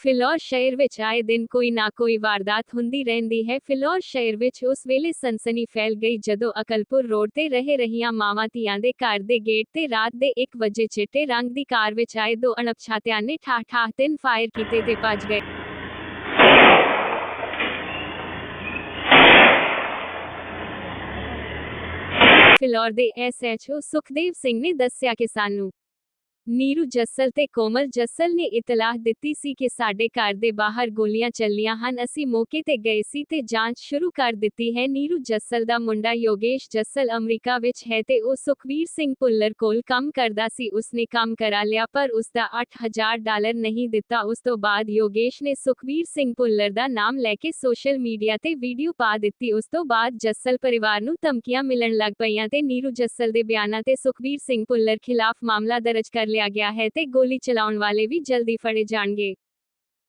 ਫਿਲੌਰ ਸ਼ਹਿਰ ਵਿੱਚ ਆਏ ਦਿਨ ਕੋਈ ਨਾ ਕੋਈ ਵਾਰਦਾਤ ਹੁੰਦੀ ਰਹਿੰਦੀ ਹੈ। ਫਿਲੌਰ ਸ਼ਹਿਰ ਵਿੱਚ ਉਸ ਵੇਲੇ ਸਨਸਨੀ ਫੈਲ ਗਈ ਜਦੋਂ ਅਕਲਪੁਰ ਰੋਡ ਤੇ ਰਹਿ ਰਹੀਆਂ ਮਾਵਾਂ ਧੀਆਂ ਦੇ ਘਰ ਦੇ ਗੇਟ ਤੇ ਰਾਤ ਦੇ 1 ਵਜੇ ਚਿੱਟੇ ਰੰਗ ਦੀ ਕਾਰ ਵਿੱਚ ਆਏ ਦੋ ਅਣਪਛਾਤਿਆਂ ਨੇ ਠਾਹ ਠਾਹ ਤਿੰਨ ਫਾਇਰ ਕੀਤੇ ਤੇ ਭੱਜ ਗਏ। ਫਿਲੌਰ ਦੇ ਐਸਐਚਓ ਸੁਖਦੇਵ ਸਿੰਘ ਨੇ ਦੱਸਿਆ ਕਿ ਸਾਨੂੰ ਨੀਰੂ ਜੱਸਲ ਤੇ ਕੋਮਲ ਜੱਸਲ ਨੇ ਇਤਲਾਹ ਦਿੱਤੀ ਸੀ ਕਿ ਸਾਡੇ ਘਰ ਦੇ ਬਾਹਰ ਗੋਲੀਆਂ ਚੱਲੀਆਂ ਹਨ। ਅਸੀਂ ਮੌਕੇ ਤੇ ਗਏ ਸੀ ਤੇ ਜਾਂਚ ਸ਼ੁਰੂ ਕਰ ਦਿੱਤੀ ਹੈ। ਨੀਰੂ ਜੱਸਲ ਦਾ ਮੁੰਡਾ ਯੋਗੇਸ਼ ਜੱਸਲ ਅਮਰੀਕਾ ਵਿੱਚ ਹੈ ਤੇ ਉਹ ਸੁਖਵੀਰ ਸਿੰਘ ਭੁੱਲਰ ਕੋਲ ਕੰਮ ਕਰਦਾ ਸੀ। ਉਸਨੇ ਕੰਮ ਕਰਾ ਲਿਆ ਪਰ ਉਸ ਦਾ 8000 ਡਾਲਰ ਨਹੀਂ ਦਿੱਤਾ। ਉਸ ਤੋਂ ਬਾਅਦ ਯੋਗੇਸ਼ ਨੇ ਸੁਖਵੀਰ ਸਿੰਘ ਭੁੱਲਰ ਦਾ ਨਾਮ ਲੈ ਕੇ ਸੋਸ਼ਲ ਮੀਡੀਆ ਤੇ ਵੀਡੀਓ ਪਾ ਦਿੱਤੀ। ਉਸ ਤੋਂ ਬਾਅਦ ਜੱਸਲ ਪਰਿਵਾਰ ਨੂੰ ਧਮਕੀਆਂ ਮਿਲਣ ਲੱਗ ਪਈਆਂ ਤੇ ਨੀਰੂ ਜੱਸਲ ਦੇ ਬਿਆਨਾਂ ਤੇ ਸੁਖਵੀਰ ਸਿੰਘ ਭੁੱਲਰ ਖਿਲਾਫ ਮਾਮਲਾ ਦਰਜ ਕਰ ਲਿਆ ਗਿਆ ਹੈ ਤੇ ਗੋਲੀ ਚਲਾਉਣ ਵਾਲੇ ਵੀ ਜਲਦੀ ਫੜੇ ਜਾਣਗੇ।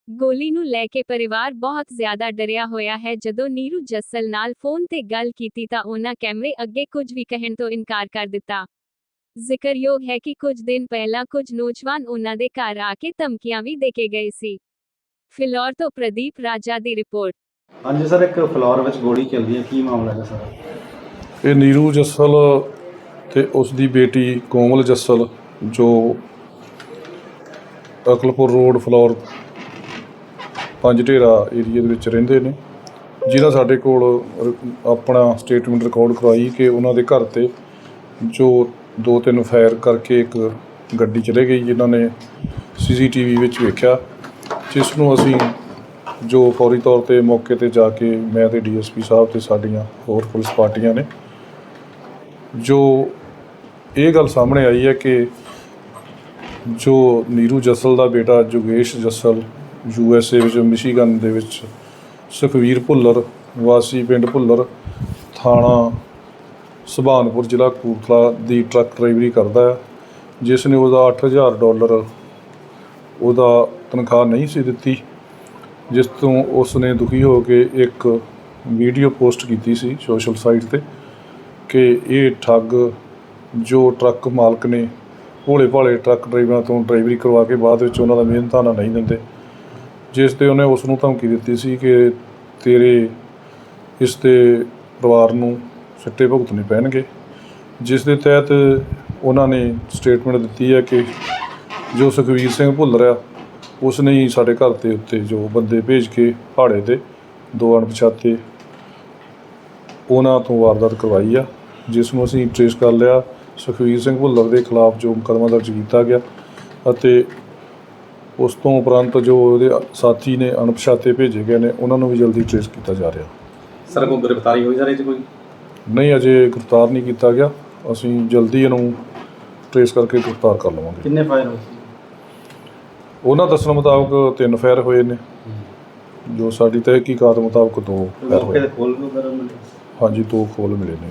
ਗੋਲੀ ਨੂੰ ਲੈ ਕੇ ਪਰਿਵਾਰ ਬਹੁਤ ਜ਼ਿਆਦਾ ਡਰਿਆ ਹੋਇਆ ਹੈ। ਜਦੋਂ ਨੀਰੂ ਜੱਸਲ ਨਾਲ ਫੋਨ ਤੇ ਗੱਲ ਕੀਤੀ ਤਾਂ ਉਹਨਾਂ ਕੈਮਰੇ ਅੱਗੇ ਕੁਝ ਵੀ ਕਹਿਣ ਤੋਂ ਇਨਕਾਰ ਕਰ ਦਿੱਤਾ। ਜ਼ਿਕਰਯੋਗ ਹੈ ਕਿ ਕੁਝ ਦਿਨ ਪਹਿਲਾਂ ਕੁਝ ਨੌਜਵਾਨ ਉਹਨਾਂ ਦੇ ਘਰ ਆ ਕੇ ਧਮਕੀਆਂ ਵੀ ਦੇ ਕੇ ਗਏ ਸੀ। ਫਿਲੌਰ ਤੋਂ ਪ੍ਰਦੀਪ ਰਾਜਾ ਦੀ ਰਿਪੋਰਟ। ਹਾਂਜੀ ਸਰ ਇੱਕ ਫਲੋਰ ਵਿੱਚ ਗੋਲੀ ਚੱਲਦੀ ਹੈ। ਕੀ ਮਾਮਲਾ ਹੈ ਸਰ? ਇਹ ਨੀਰੂ ਜੱਸਲ ਤੇ ਉਸ ਦੀ ਬੇਟੀ ਕੋਮਲ ਜੱਸਲ ਜੋ ਅਕਲਪੁਰ ਰੋਡ ਫਲੋਰ ਪੰਜ ਢੇਰਾ ਏਰੀਆ ਦੇ ਵਿੱਚ ਰਹਿੰਦੇ ਨੇ ਜਿਹਦਾ ਸਾਡੇ ਕੋਲ ਆਪਣਾ ਸਟੇਟਮੈਂਟ ਰਿਕਾਰਡ ਕਰਵਾਈ ਕਿ ਉਹਨਾਂ ਦੇ ਘਰ ਤੇ ਜੋ ਦੋ ਤਿੰਨ ਫਾਇਰ ਕਰਕੇ ਇੱਕ ਗੱਡੀ ਚਲੇ ਗਈ, ਜਿਨ੍ਹਾਂ ਨੇ ਸੀਸੀਟੀਵੀ ਵਿੱਚ ਵੇਖਿਆ, ਜਿਸ ਨੂੰ ਅਸੀਂ ਜੋ ਫੌਰੀ ਤੌਰ ਤੇ ਮੌਕੇ ਤੇ ਜਾ ਕੇ ਮੈਂ ਤੇ ਡੀਐਸਪੀ ਸਾਹਿਬ ਤੇ ਸਾਡੀਆਂ ਹੋਰ ਪੁਲਿਸ ਪਾਰਟੀਆਂ ਨੇ, ਜੋ ਇਹ ਗੱਲ ਸਾਹਮਣੇ ਆਈ ਹੈ ਕਿ ਜੋ ਨੀਰੂ ਜੱਸਲ ਦਾ ਬੇਟਾ ਜੋਗੇਸ਼ ਜੱਸਲ, ਯੂ ਐਸ ਏ ਵਿੱਚ, ਮਿਸ਼ੀਗਨ ਦੇ ਵਿੱਚ, ਸੁਖਵੀਰ ਭੁੱਲਰ, ਵਾਸੀ ਪਿੰਡ ਭੁੱਲਰ, ਥਾਣਾ ਸੁਭਾਨਪੁਰ, ਜ਼ਿਲ੍ਹਾ ਕਪੂਰਥਲਾ ਦੀ ਟਰੱਕ ਡਰਾਈਵਰੀ ਕਰਦਾ ਹੈ, ਜਿਸ ਨੇ ਉਹਦਾ 8000 ਡਾਲਰ ਉਹਦਾ ਤਨਖਾਹ ਨਹੀਂ ਸੀ ਦਿੱਤੀ, ਜਿਸ ਤੋਂ ਉਸ ਨੇ ਦੁਖੀ ਹੋ ਕੇ ਇੱਕ ਵੀਡੀਓ ਪੋਸਟ ਕੀਤੀ ਸੀ ਸੋਸ਼ਲ ਸਾਈਟ ਤੇ ਕਿ ਇਹ ਠੱਗ ਜੋ ਟਰੱਕ ਮਾਲਕ ਨੇ ਭੋਲੇ ਭਾਲੇ ਟਰੱਕ ਡਰਾਈਵਰਾਂ ਤੋਂ ਡਰਾਈਵਰੀ ਕਰਵਾ ਕੇ ਬਾਅਦ ਵਿੱਚ ਉਹਨਾਂ ਦਾ ਮਿਹਨਤਾਨਾ ਨਹੀਂ ਦਿੰਦੇ। ਜਿਸ ਤੇ ਉਹਨੇ ਉਸ ਨੂੰ ਧਮਕੀ ਦਿੱਤੀ ਸੀ ਕਿ ਤੇਰੇ ਇਸ ਤੇ ਪਰਿਵਾਰ ਨੂੰ ਸਿੱਟੇ ਭੁਗਤਣੇ ਪੈਣਗੇ। ਜਿਸ ਦੇ ਤਹਿਤ ਉਹਨਾਂ ਨੇ ਸਟੇਟਮੈਂਟ ਦਿੱਤੀ ਹੈ ਕਿ ਜੋ ਸੁਖਵੀਰ ਸਿੰਘ ਭੁੱਲਰ ਆ ਉਸ ਨੇ ਹੀ ਸਾਡੇ ਘਰ ਦੇ ਉੱਤੇ ਜੋ ਬੰਦੇ ਭੇਜ ਕੇ ਪਹਾੜੇ ਤੇ ਦੋ ਅਣਪਛਾਤੇ ਉਹਨਾਂ ਤੋਂ ਵਾਰਦਾਤ ਕਰਵਾਈ ਆ, ਜਿਸ ਨੂੰ ਅਸੀਂ ਟ੍ਰੇਸ ਕਰ ਲਿਆ। ਸੁਖਵੀਰ ਸਿੰਘ ਭੁੱਲਰ ਦੇ ਖਿਲਾਫ ਜੋ ਮੁਕੱਦਮਾ ਦਰਜ ਕੀਤਾ ਗਿਆ ਅਤੇ ਉਸ ਤੋਂ ਉਪਰੰਤ ਜੋ ਉਹਦੇ ਸਾਥੀ ਨੇ ਅਣਪਛਾਤੇ ਭੇਜੇ ਗਏ ਨੇ ਉਹਨਾਂ ਨੂੰ ਵੀ ਜਲਦੀ ਟ੍ਰੇਸ ਕੀਤਾ ਜਾ ਰਿਹਾ। ਸਰ ਕੋਈ ਗ੍ਰਿਫਤਾਰੀ ਹੋਈ ਸਰ ਇਹ 'ਚ ਕੋਈ? ਨਹੀਂ ਅਜੇ ਗ੍ਰਿਫਤਾਰ ਨਹੀਂ ਕੀਤਾ ਗਿਆ। ਅਸੀਂ ਜਲਦੀ ਇਹਨੂੰ ਟ੍ਰੇਸ ਕਰਕੇ ਗ੍ਰਿਫਤਾਰ ਕਰ ਲਵਾਂਗੇ। ਕਿੰਨੇ ਫਾਇਰ ਹੋਏ ਸੀ? ਉਹਨਾਂ ਦੱਸਣ ਮੁਤਾਬਕ ਤਿੰਨ ਫਾਇਰ ਹੋਏ ਨੇ। ਜੋ ਸਾਡੀ ਤਹਿਕੀਕਾਤ ਮੁਤਾਬਕ ਦੋ ਫਾਇਰ ਹੋਏ ਹਾਂਜੀ ਦੋ ਖੋਲ ਮਿਲੇ ਨੇ।